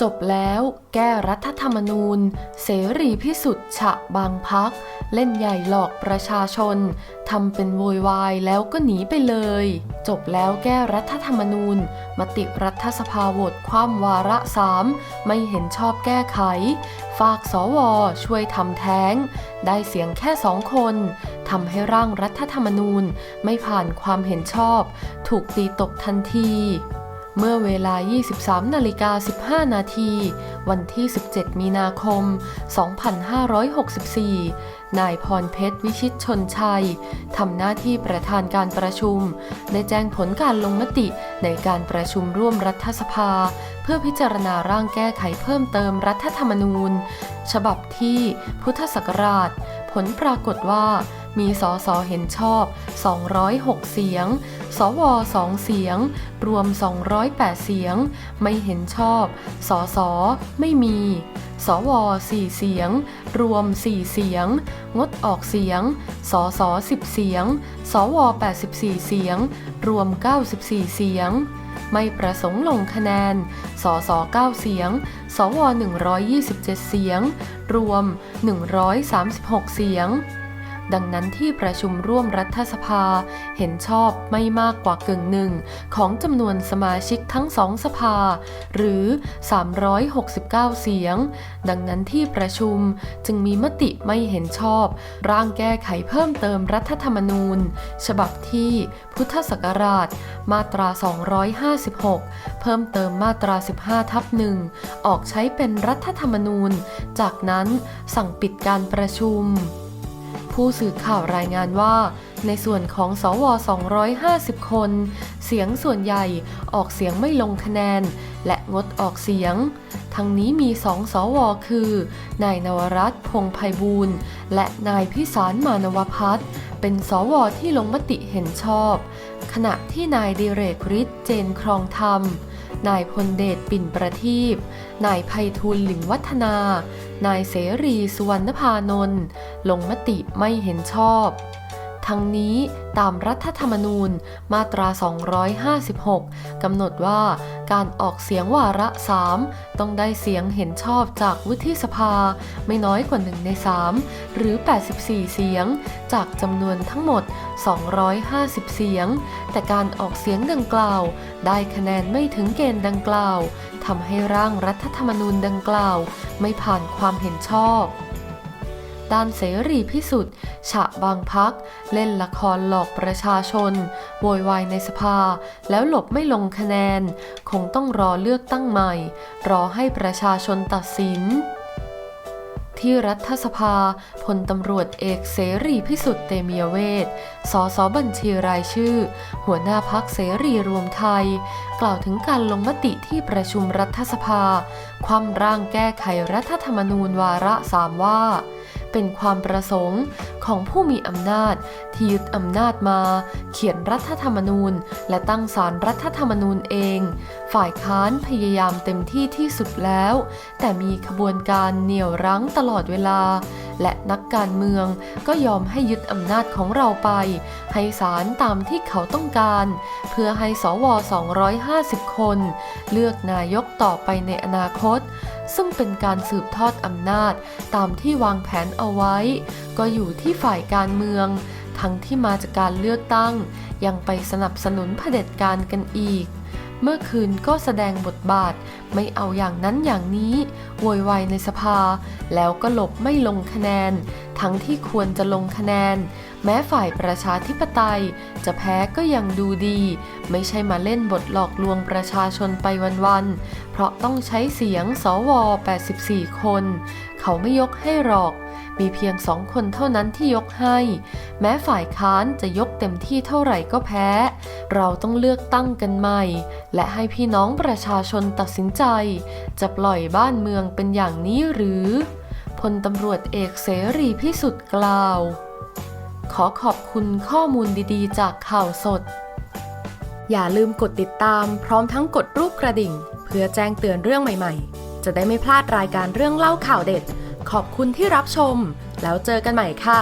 จบแล้วแก้รัฐธรรมนูญ เสรีพิสุทธิ์ฉะบางพัก เล่นใหญ่หลอกประชาชนทำเป็นโวยวายแล้วก็หนีไปเลย จบแล้วแก้รัฐธรรมนูญ มติรัฐสภาโหวตคว่ำวาระสามไม่เห็นชอบแก้ไข ฝากสวช่วยทำแท้ง ได้เสียงแค่สองคนทำให้ร่างรัฐธรรมนูญไม่ผ่านความเห็นชอบ ถูกตีตกทันที เมื่อเวลา 23นาฬิกา15 นาที วันที่ 17 มีนาคม 2564 นายพรเพชรวิชิตชนชัย ทำหน้าที่ประธานการประชุม ได้แจ้งผลการลงมติในการประชุมร่วมรัฐสภา เพื่อพิจารณาร่างแก้ไขเพิ่มเติมรัฐธรรมนูญ ฉบับที่พุทธศักราช ผลปรากฏว่า มีสสเห็นชอบ 206 เสียง สว 2 เสียง รวม 208 เสียง ไม่เห็นชอบ สส ไม่มี สว 4 เสียง รวม 4 เสียง งดออกเสียง สส 10 เสียง สว 84 เสียง รวม 94 เสียงไม่ประสงค์ลงคะแนน สส 9 เสียง สว 127 เสียง รวม 136 เสียง ดังนั้นที่ประชุมร่วมรัฐสภา เห็นชอบไม่มากกว่ากึ่งหนึ่งของจำนวนสมาชิกทั้งสองสภา หรือ 369 เสียง ดังนั้นที่ประชุมจึงมีมติไม่เห็นชอบ ร่างแก้ไขเพิ่มเติมรัฐธรรมนูญ ฉบับที่พุทธศักราช มาตรา 256 เพิ่มเติมมาตรา 15 ทับหนึ่งออกใช้เป็นรัฐธรรมนูญ จากนั้นสั่งปิดการประชุม ผู้สื่อข่าวรายงานว่า ในส่วนของสว 250 คน เสียงส่วนใหญ่ออกเสียงไม่ลงคะแนน และงดออกเสียง ทั้งนี้มีสองสว คือ นายนวรัตน์พงไพบูลย์และนายพิสารมานวพัฒน์เป็นสวที่ลงมติเห็นชอบ ขณะที่นายดิเรกฤทธิ์เจนครองธรรม นายพลเดชปิ่นประทีปนายไพฑูลหลิงวัฒนา นายเสรีสุวรรณพานนท์ลงมติไม่เห็นชอบ ทั้งนี้ตามรัฐธรรมนูญมาตรา 256 กำหนดว่าการออกเสียงวาระ3ต้องได้เสียงเห็นชอบจากวุฒิสภา ไม่น้อยกว่า1ใน 3 หรือ 84 เสียง จากจำนวนทั้งหมด 250 เสียง แต่การออกเสียงดังกล่าว ได้คะแนนไม่ถึงเกณฑ์ดังกล่าวทำให้ร่างรัฐธรรมนูญดังกล่าว ไม่ผ่านความเห็นชอบ ด้านเสรีพิสุทธิ์ ฉะบางพัก เล่นละครหลอกประชาชน โวยวายในสภา แล้วหลบไม่ลงคะแนน คงต้องรอเลือกตั้งใหม่ รอให้ประชาชนตัดสินที่รัฐสภาพลตำรวจเอกเสรีพิสุทธิ์เตมียเวทสสบัญชีรายชื่อ หัวหน้าพักเสรีรวมไทย กล่าวถึงการลงมติที่ประชุมรัฐสภา ความร่างแก้ไขรัฐธรรมนูญวาระสามว่า เป็นความประสงค์ของผู้มีอำนาจ ที่ยึดอำนาจมา เขียนรัฐธรรมนูญ และตั้งสารรัฐธรรมนูญเอง ฝ่ายค้านพยายามเต็มที่ที่สุดแล้ว แต่มีขบวนการเหนี่ยวรั้งตลอดเวลา และนักการเมืองก็ยอมให้ยึดอำนาจของเราไป ให้สารตามที่เขาต้องการ เพื่อให้สว 250 คน เลือกนายกต่อไปในอนาคต ซึ่งเป็นการสืบทอดอำนาจตามที่วางแผนเอาไว้ ก็อยู่ที่ฝ่ายการเมือง ทั้งที่มาจากการเลือกตั้ง ยังไปสนับสนุนเผด็จการกันอีก เมื่อคืนก็แสดงบทบาทไม่เอาอย่างนั้นอย่างนี้โวยวายในสภา แล้วก็หลบไม่ลงคะแนน ทั้งที่ควรจะลงคะแนน แม้ฝ่ายประชาธิปไตย จะแพ้ก็ยังดูดี ไม่ใช่มาเล่นบทหลอกลวงประชาชนไปวันๆ เพราะต้องใช้เสียงสว 84 คน เขาไม่ยกให้หรอก มีเพียงสองคนเท่านั้นที่ยกให้ แม้ฝ่ายค้านจะยกเต็มที่เท่าไหร่ก็แพ้ เราต้องเลือกตั้งกันใหม่ และให้พี่น้องประชาชนตัดสินใจ จะปล่อยบ้านเมืองเป็นอย่างนี้หรือ พลตำรวจเอกเสรีพิสุทธิ์กล่าว ขอขอบคุณข้อมูลดีๆ จากข่าวสด อย่าลืมกดติดตามพร้อมทั้งกดรูปกระดิ่ง เพื่อแจ้งเตือนเรื่องใหม่ๆ จะได้ไม่พลาดรายการเรื่องเล่าข่าวเด็ด ขอบคุณที่รับชม แล้วเจอกันใหม่ค่ะ